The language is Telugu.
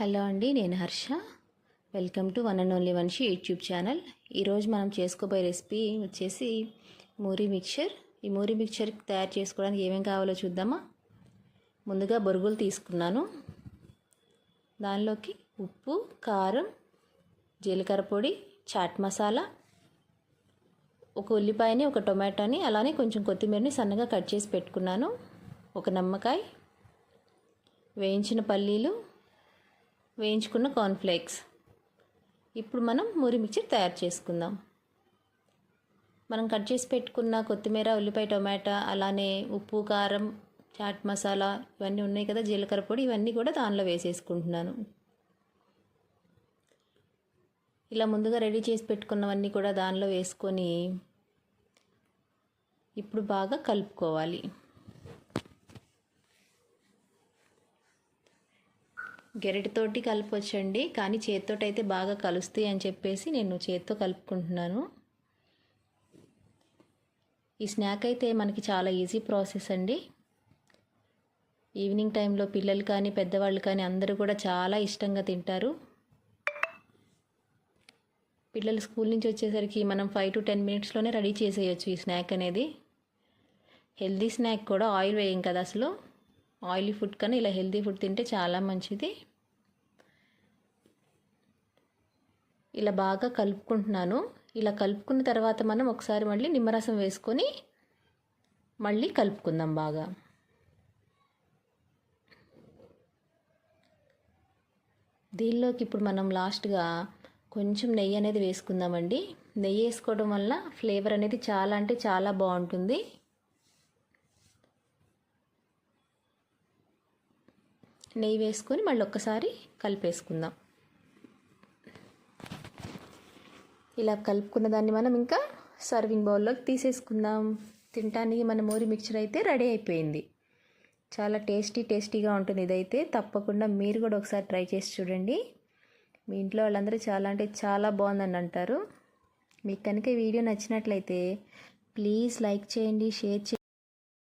హలో అండి నేను Harsha. Welcome to one and only Vanshi YouTube channel ఈరోజు మనం చేసుకోబోయే రెసిపీ వచ్చేసి మూరీ మిక్చర్. ఈ మూరీ మిక్చర్ తయారు చేసుకోవడానికి ఏమేమి కావాలో చూద్దామా? ముందుగా బొరుగులు తీసుకున్నాను. దానిలోకి ఉప్పు కారం జీలకర్ర పొడి చాట్ మసాలా ఒక ఉల్లిపాయని ఒక టొమాటోని అలానే కొంచెం కొత్తిమీరని సన్నగా కట్ చేసి పెట్టుకున్నాను. ఒక నిమ్మకాయ వేయించిన పల్లీలు వేయించుకున్న కార్న్ఫ్లేక్స్ ఇప్పుడు మనం మురి మిక్చర్ తయారు చేసుకుందాం. మనం కట్ చేసి పెట్టుకున్న కొత్తిమీర ఉల్లిపాయ టొమాటో అలానే ఉప్పు కారం చాట్ మసాలా ఇవన్నీ ఉన్నాయి కదా జీలకర్ర పొడి ఇవన్నీ కూడా దానిలో వేసేసుకుంటున్నాను. ఇలా ముందుగా రెడీ చేసి పెట్టుకున్నవన్నీ కూడా దానిలో వేసుకొని ఇప్పుడు బాగా కలుపుకోవాలి. గెరటితోటి కలపొచ్చండి కానీ చేతితోటి అయితే బాగా కలుస్తాయి అని చెప్పేసి నేను చేతితో కలుపుకుంటున్నాను. ఈ స్నాక్ అయితే మనకి చాలా ఈజీ ప్రాసెస్ అండి. ఈవినింగ్ టైంలో పిల్లలు కానీ పెద్దవాళ్ళు కానీ అందరూ కూడా చాలా ఇష్టంగా తింటారు. పిల్లలు స్కూల్ నుంచి వచ్చేసరికి మనం ఫైవ్ టు టెన్ మినిట్స్లోనే రెడీ చేసేయచ్చు ఈ స్నాక్ అనేది. హెల్దీ స్నాక్ కూడా ఆయిల్ వేయం కదా అసలు. ఆయిలీ ఫుడ్ కన్నా ఇలా హెల్దీ ఫుడ్ తింటే చాలా మంచిది. ఇలా బాగా కలుపుకుంటున్నాను. ఇలా కలుపుకున్న తర్వాత మనం ఒకసారి మళ్ళీ నిమ్మరసం వేసుకొని మళ్ళీ కలుపుకుందాం బాగా. దీనిలోకి ఇప్పుడు మనం లాస్ట్గా కొంచెం నెయ్యి అనేది వేసుకుందామండి. నెయ్యి వేసుకోవడం వల్ల ఫ్లేవర్ అనేది చాలా అంటే చాలా బాగుంటుంది. నెయ్యి వేసుకొని మళ్ళీ ఒక్కసారి కలిపేసుకుందాం. ఇలా కలుపుకున్న దాన్ని మనం ఇంకా సర్వింగ్ బౌల్లోకి తీసేసుకుందాం. తినటానికి మన మోరి మిక్చర్ అయితే రెడీ అయిపోయింది. చాలా టేస్టీ టేస్టీగా ఉంటుంది ఇదైతే. తప్పకుండా మీరు కూడా ఒకసారి ట్రై చేసి చూడండి. మీ ఇంట్లో వాళ్ళందరూ చాలా అంటే చాలా బాగుందని అంటారు. మీకు కనుక ఈ వీడియో నచ్చినట్లయితే ప్లీజ్ లైక్ చేయండి షేర్ చేయండి.